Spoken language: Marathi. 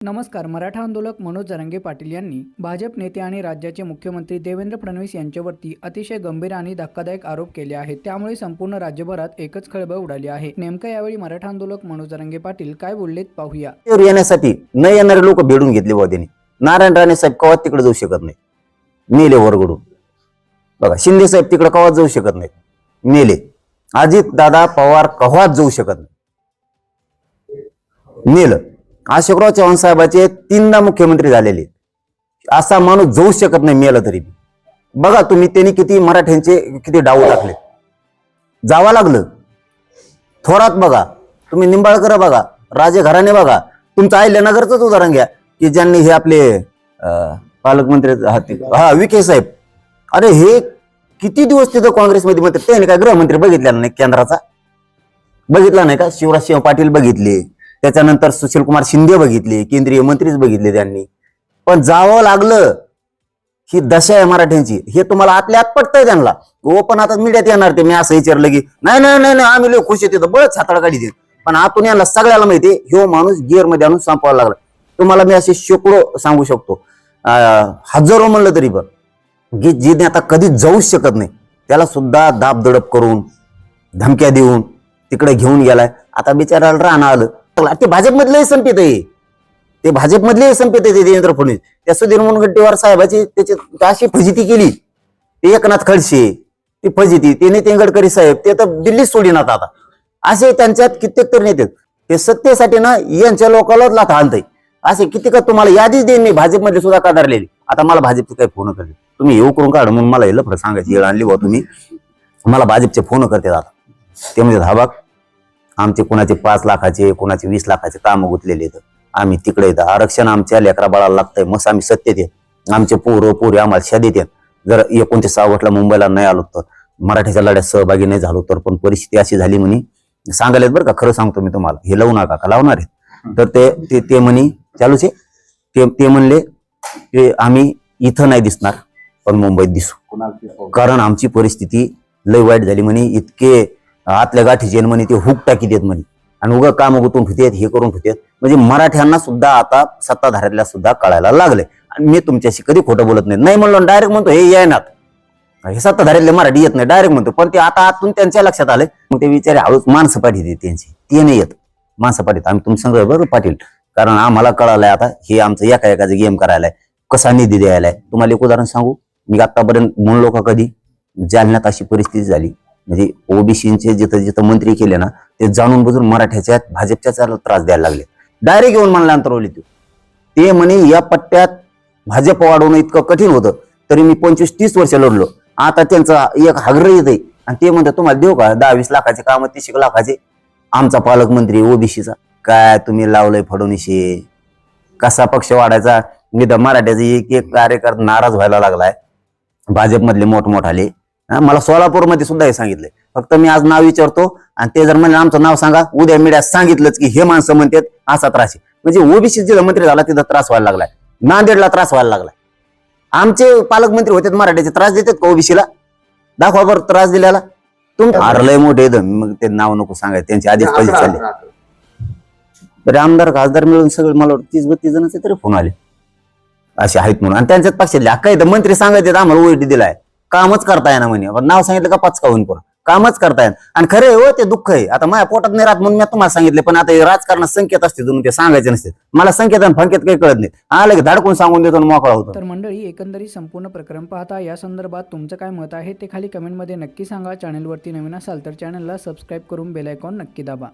नमस्कार मराठा आंदोलक मनोज जरंगे पाटील यांनी भाजप नेते आणि राज्याचे मुख्यमंत्री देवेंद्र फडणवीस यांच्यावरती अतिशय गंभीर आणि धक्कादायक आरोप केले आहेत. त्यामुळे संपूर्ण राज्यभरात एकच खळबळ उडाली आहे. नेमकं यावेळी मराठा आंदोलक मनोज जरंगे पाटील काय बोललेत पाहूया. येण्यासाठी न येणारे लोक भेडून घेतले वादीने त्यांनी नारायण राणे साहेब कवा तिकडे जाऊ शकत नाही नेले वरगडून. बघा शिंदे साहेब तिकडे कवाच जाऊ शकत नाही नेले अजित दादा पवार कवाच जाऊ शकत नाही नेलं अशोकराव चव्हाण साहेबाचे तीनदा मुख्यमंत्री झालेले असा माणूस जाऊ शकत नाही मेलं तरी बघा तुम्ही त्यांनी किती मराठ्यांचे किती डाव टाकले. जावं लागलं. थोरात बघा. तुम्ही निंबाळकर बघा. राजे घराणे बघा. तुमचं अहिल्यानगरच उदाहरण घ्या की ज्यांनी हे आपले पालकमंत्री हा विखे साहेब. अरे हे किती दिवस तिथं काँग्रेसमध्ये मंत्री त्यांनी काय गृहमंत्री बघितला नाही केंद्राचा? बघितला नाही का? शिवराज सिंह पाटील बघितले. त्याच्यानंतर सुशील कुमार शिंदे बघितले केंद्रीय मंत्रीच बघितले त्यांनी. पण जावं लागलं ही दशा आहे मराठ्यांची. हे तुम्हाला आतल्या आत पटतंय त्यांना. ओपन पण आता मीडियात येणार ते मी असं विचारलं की नाही नाही नाही नाही, आम्ही लय खुश येते बळच हाताळ काढी देत. पण आतून यांना सगळ्याला माहिती ह्यो माणूस गिअरमध्ये आणून संपवायला लागला. तुम्हाला मी असे शेकडो सांगू शकतो. हजारो म्हणलं तरी पण गीत जी आता कधीच जाऊच शकत नाही त्याला सुद्धा दाब दडप करून धमक्या देऊन तिकडे घेऊन गेलाय. आता बिचाराला राहणं आलं. ते भाजपमधले संपित आहे. ते भाजपमधले संपित आहे ते देवेंद्र फडणवीस. त्या सुधीर मुनगंटीवार साहेबाची त्याची अशी फजिती केली. ते एकनाथ खडसे ती फजिती ते नितीन गडकरी साहेब ते तर दिल्लीत सोडिनात आता. असे त्यांच्यात कित्येक तर नेते ते सत्तेसाठी ना यांच्या लोकांनाच लाथा आणतंय. असे किती का तुम्हाला यादीच देईन मी भाजपमध्ये सुद्धा काढलेली आता मला भाजपचे काही फोन करते तुम्ही येऊ करून काढ म्हणून मला हे लफडं सांगायची. वेळ आणली बा तुम्ही. मला भाजपचे फोन करते आता. ते म्हणजे धाबाग आमचे कोणाचे पाच लाखाचे कोणाचे वीस लाखाचे काम गुतलेले आहेत. आम्ही तिकडे येतं आरक्षण आमच्या लेकरा बाळाला लागतंय मस्त आम्ही सत्तेत येत आमचे पोरं पोरी आम्हाला शादेत येत जर एकोणतीस ऑगस्टला मुंबईला नाही आलो तर मराठीच्या लढ्यात सहभागी नाही झालो तर पण परिस्थिती अशी झाली म्हणे. सांगायला बरं का खरं सांगतो मी तुम्हाला. हे लावू नका का? लावणार आहे तर ते ते ते म्हणे चालूच आहे ते ते म्हणले की आम्ही इथं नाही दिसणार पण मुंबईत दिसू? कारण आमची परिस्थिती लय वाईट झाली म्हणे. इतके आतल्या गाठीचे म्हणे ते हुक टाकी देत म्हणे. आणि उगा काम गुतून ठेवतात हे करून ठेवतात म्हणजे मराठ्यांना सुद्धा आता सत्ताधाऱ्याला सुद्धा कळायला लागले आणि मी तुमच्याशी कधी खोटं बोलत नाही. नाही म्हणलो डायरेक्ट म्हणतो हे येणार हे सत्ताधाऱ्यातले मराठी येत नाही डायरेक्ट म्हणतो. पण ते आता आतून त्यांच्या लक्षात आले मग ते विचारे हळूच माणसं पाठीत त्यांची. ते नाही येत. माणसं पाठीत आम्ही तुमचं संग्रह बरोबर पाटील. कारण आम्हाला कळालंय आता हे आमचं एका एकाचं गेम करायलाय. कसा निधी द्यायलाय? तुम्हाला एक उदाहरण सांगू? मी आतापर्यंत म्हणलो का कधी? जालन्यात अशी परिस्थिती झाली. म्हणजे ओबीसीचे जिथं जिथं मंत्री केले ना ते जाणून बुजून मराठ्याच्या भाजपच्या त्रास द्यायला लागले. डायरेक्ट येऊन मला अंतरवली तू ते म्हणे या पट्ट्यात भाजप वाढवणं इतकं कठीण होतं तरी मी पंचवीस तीस वर्ष लढलो. आता त्यांचा एक हागर येत आहे आणि ते म्हणतात तुम्हाला देऊ का? दहा वीस लाखाचे काम तीस एक लाखाचे. आमचा पालकमंत्री ओबीसीचा काय तुम्ही लावलंय फडणवीशी कसा पक्ष वाढायचा? मी तर मराठ्याचा एक एक कार्यकर्ता नाराज व्हायला लागलाय. भाजपमधले मोठमोठाले मला सोलापूरमध्ये सुद्धा हे सांगितलंय फक्त मी आज नाव विचारतो आणि ते जर म्हणजे आमचं नाव सांगा. उद्या मीडियात सांगितलंच की हे माणसं म्हणतात असा त्रास आहे. म्हणजे ओबीसी जिथं मंत्री झाला तिथं त्रास व्हायला लागलाय. नांदेडला त्रास व्हायला लागलाय. आमचे पालकमंत्री होते मराठ्याचे त्रास देतात का ओबीसीला? दाखवा बरं त्रास दिल्याला. तुम लय मोठे. मग ते नाव नको सांगायचं त्यांचे आधीच पैसे चालले तरी आमदार खासदार मिळून सगळे मला वाटतं तीस बत्तीस जणांचे तरी फोन आले. असे आहेत म्हणून. आणि त्यांच्यात पक्षातले काय तर मंत्री सांगायचे आम्हाला ओईटी दिलाय. कामच करता येणार म्हणे. पण नाव सांगितलं का पाच काहून पण कामच करता आणि खरे हो ते दुःख आहे. आता माझ्या पोटात नाही राहत म्हणून मी तुम्हाला सांगितले पण आता राजकारणात संकेत असते तुम्ही ते सांगायचे नसते. मला संकेत आणि फंकेत काही कळत नाही. आलं की धाडकून सांगून देतो आणि मोकळा होतो. तर मंडळी एकंदरीत संपूर्ण प्रकरण पाहता या संदर्भात तुमचं काय मत आहे ते खाली कमेंटमध्ये नक्की सांगा. चॅनलवरती नवीन असाल तर चॅनलला सबस्क्राईब करून बेलायकॉन नक्की दाबा.